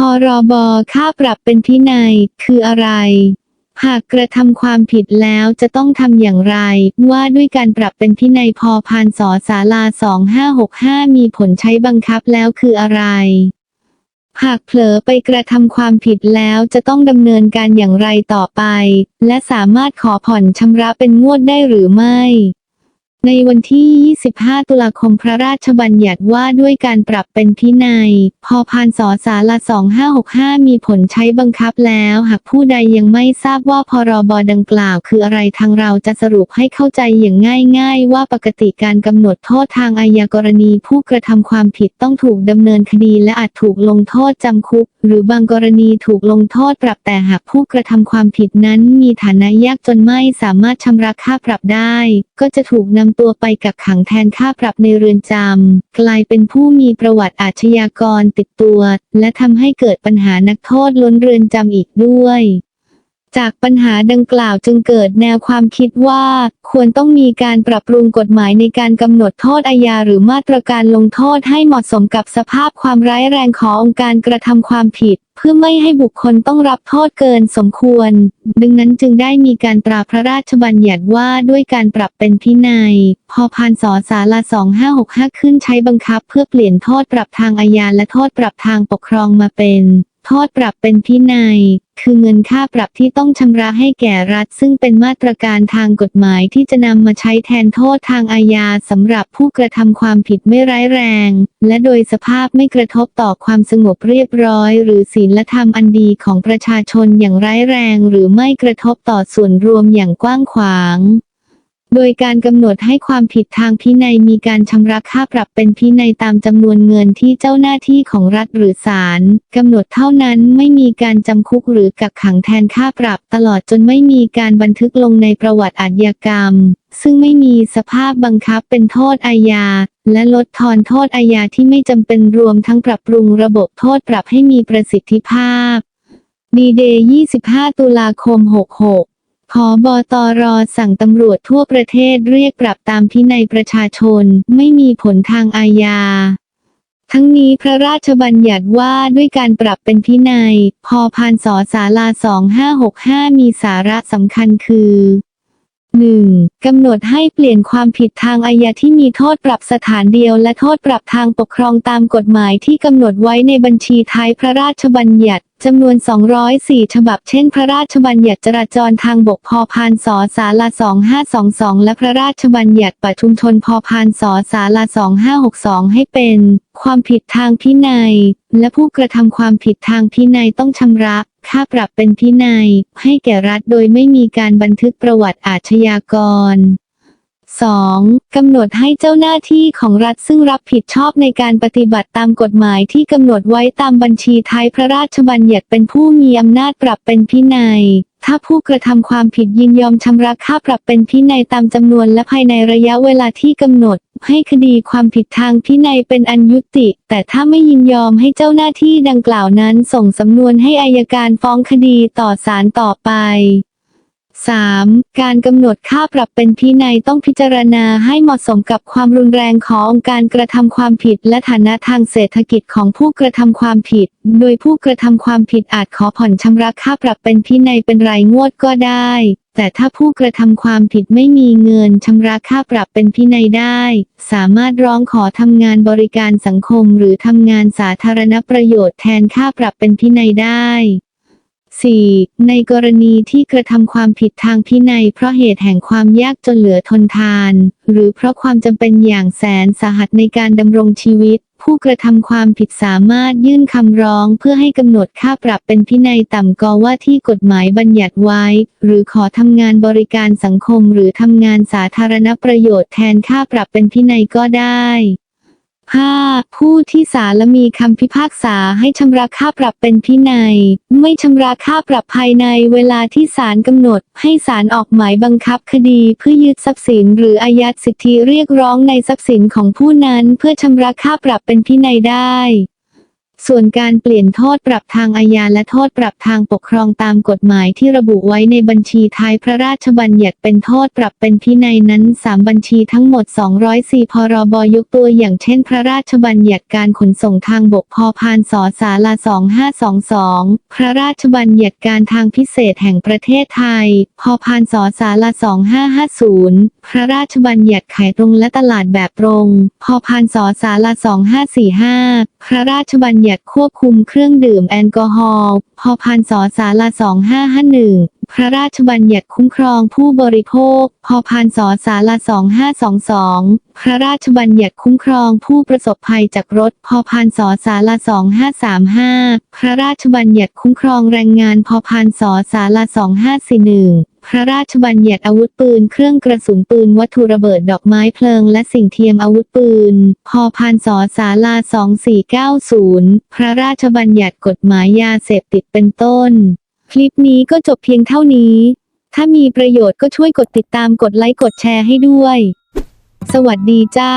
พรบค่าปรับเป็นพินัย คืออะไร หากกระทำความผิดแล้วจะต้องทำอย่างไร ว่าด้วยการปรับเป็นพินัยพอพานสอสาลา 2565 มีผลใช้บังคับแล้วคืออะไร หากเผลอไปกระทำความผิดแล้วจะต้องดำเนินการอย่างไรต่อไป และสามารถขอผ่อนชำระเป็นงวดได้หรือไม่ ในวันที่ 25 ตุลาคมพระราชบัญญัติว่าด้วยการปรับเป็นพินัย พอพานสอสาละ2565 มีผลใช้บังคับแล้ว หากผู้ใดยังไม่ทราบว่าพรบดังกล่าว คืออะไรทางเราจะสรุปให้เข้าใจอย่างง่าย ๆ ว่าปกติการกำหนดโทษทางอาญากรณีผู้กระทำความผิดต้องถูกดำเนินคดีและอาจถูกลงโทษจำคุก หรือบางกรณีถูกลงโทษปรับแต่หากผู้กระทำความผิดนั้น มีฐานะยากจนไม่สามารถชำระค่าปรับได้ ก็จะถูกนำตัวไปกักขังแทนค่าปรับในเรือนจำ กลายเป็นผู้มีประวัติอาชญากรติดตัว และทำให้เกิดปัญหานักโทษล้นเรือนจำอีกด้วย จากปัญหาดังกล่าวจึงเกิดแนวความคิดว่า ควรต้องมีการปรับปรุงกฎหมายในการกำหนดโทษอาญาหรือมาตรการลงโทษให้เหมาะสมกับสภาพความร้ายแรงขององค์การกระทำความผิด เพื่อไม่ให้บุคคลต้องรับโทษเกินสมควร ดังนั้นจึงได้มีการตราพระราชบัญญัติว่าด้วยการปรับเป็นพินัย พอพานสอสาละ2565 ขึ้นใช้บังคับเพื่อเปลี่ยนโทษปรับทางอาญาและโทษปรับทางปกครองมาเป็น โทษปรับเป็นพินัย คือเงินค่าปรับที่ต้องชำระให้แก่รัฐ ซึ่งเป็นมาตรการทางกฎหมายที่จะนำมาใช้แทนโทษทางอาญาสำหรับผู้กระทำความผิดไม่ร้ายแรง และโดยสภาพไม่กระทบต่อความสงบเรียบร้อย หรือศีลธรรมอันดีของประชาชนอย่างร้ายแรง หรือไม่กระทบต่อส่วนรวมอย่างกว้างขวาง โดยการกำหนดให้ความผิดทางพินัยมีการชำระค่าปรับเป็นพินัยตามจำนวนเงินที่เจ้าหน้าที่ของรัฐหรือศาลกำหนดเท่านั้นไม่มีการจำคุกหรือกักขังแทนค่าปรับตลอดจนไม่มีการบันทึกลงในประวัติอาชญากรรม ซึ่งไม่มีสภาพบังคับเป็นโทษอาญา และลดทอนโทษอาญาที่ไม่จำเป็นรวมทั้งปรับปรุงระบบโทษปรับให้มีประสิทธิภาพ ดีเดย์ 25 ตุลาคม 66 พบตรสั่งตำรวจทั่วประเทศเรียกปรับตามพินัยประชาชน ไม่มีผลทางอาญา ทั้งนี้พระราชบัญญัติว่าด้วยการปรับเป็นพินัย พอพานสอสาลา 2565 มีสาระสำคัญคือ 1. กำหนดให้เปลี่ยนความผิดทางอาญาที่มีโทษปรับสถานเดียวและโทษปรับทางปกครองตามกฎหมายที่กำหนดไว้ในบัญชีท้ายพระราชบัญญัติ จำนวน 204 ฉบับ เช่น พระราชบัญญัติจราจรทางบกพพานสอสาลา2522 และพระราชบัญญัติปทุมชนพพานสอสาลา2562 ให้เป็น ความผิดทางพินัย และผู้กระทำความผิดทางพินัยต้องชำระค่าปรับเป็นพินัย ให้แก่รัฐโดยไม่มีการบันทึกประวัติอาชญากร 2. กำหนดให้เจ้าหน้าที่ของรัฐซึ่งรับผิดชอบในการปฏิบัติตามกฎหมายที่กำหนดไว้ตามบัญชีท้ายพระราชบัญญัติเป็นผู้มีอำนาจปรับเป็นพินัย ถ้าผู้กระทำความผิดยินยอมชำระค่าปรับเป็นพินัยตามจำนวนและภายในระยะเวลาที่กำหนด ให้คดีความผิดทางพินัยเป็นอันยุติ แต่ถ้าไม่ยินยอมให้เจ้าหน้าที่ดังกล่าวนั้นส่งสำนวนให้อายการฟ้องคดีต่อศาลต่อไป 3. การกำหนดค่าปรับเป็นพินัยต้องพิจารณาให้เหมาะสมกับความรุนแรงขององค์การกระทำความผิดและฐานะทางเศรษฐกิจของผู้กระทำความผิด โดยผู้กระทำความผิดอาจขอผ่อนชำระค่าปรับเป็นพินัยเป็นรายงวดก็ได้ แต่ถ้าผู้กระทำความผิดไม่มีเงินชำระค่าปรับเป็นพินัยได้ สามารถร้องขอทำงานบริการสังคมหรือทำงานสาธารณประโยชน์แทนค่าปรับเป็นพินัยได้ 4. ในกรณีที่กระทำความผิดทางพินัยเพราะเหตุแห่งความยากจนเหลือทนทาน หรือเพราะความจำเป็นอย่างแสนสาหัสในการดำรงชีวิต ผู้กระทำความผิดสามารถยื่นคำร้องเพื่อให้กำหนดค่าปรับเป็นพินัยต่ำกว่าที่กฎหมายบัญญัติไว้ หรือขอทำงานบริการสังคมหรือทำงานสาธารณประโยชน์แทนค่าปรับเป็นพินัยก็ได้ 5. ผู้ที่ศาลมีคำพิพากษาให้ชำระค่าปรับเป็นพินัย ไม่ชำระค่าปรับภายในเวลาที่ศาลกำหนด ให้ศาลออกหมายบังคับคดีเพื่อยึดทรัพย์สิน หรืออายัดสิทธิเรียกร้องในทรัพย์สินของผู้นั้นเพื่อชำระค่าปรับเป็นพินัยได้ ส่วนการเปลี่ยนโทษปรับทางอาญาและโทษปรับทางปกครองตามกฎหมายที่ระบุไว้ในบัญชีท้ายพระราชบัญญัติเป็นโทษปรับเป็นพินัยนั้น 3 บัญชีทั้งหมด 204 พรบยกตัวอย่างเช่น พระราชบัญญัติการขนส่งทางบกพพานสสาลา2522 พระราชบัญญัติการทางพิเศษแห่งประเทศไทยพพานสสาลา2550 พระราชบัญญัติขายตรงและตลาดแบบตรงพพานสสาลา2545 พระราชบัญญัติควบคุมเครื่องดื่มแอลกอฮอล์พพานสสาลา2551 พระราชบัญญัติคุ้มครองผู้บริโภค พพานสสาลา2522 พระราชบัญญัติคุ้มครองผู้ประสบภัยจากรถ พพานสสาลา2535 พระราชบัญญัติคุ้มครองแรงงาน พพานสสาลา2541พระราชบัญญัติอาวุธปืน เครื่องกระสุนปืนวัตถุระเบิดดอกไม้เพลิง และสิ่งเทียมอาวุธปืน พพานสสาลา 2490 พระราชบัญญัติกฎหมายยาเสพติดเป็นต้น คลิปนี้ก็จบเพียงเท่านี้ ถ้ามีประโยชน์ก็ช่วยกดติดตามกดไลค์กดแชร์ให้ด้วย สวัสดีจ้า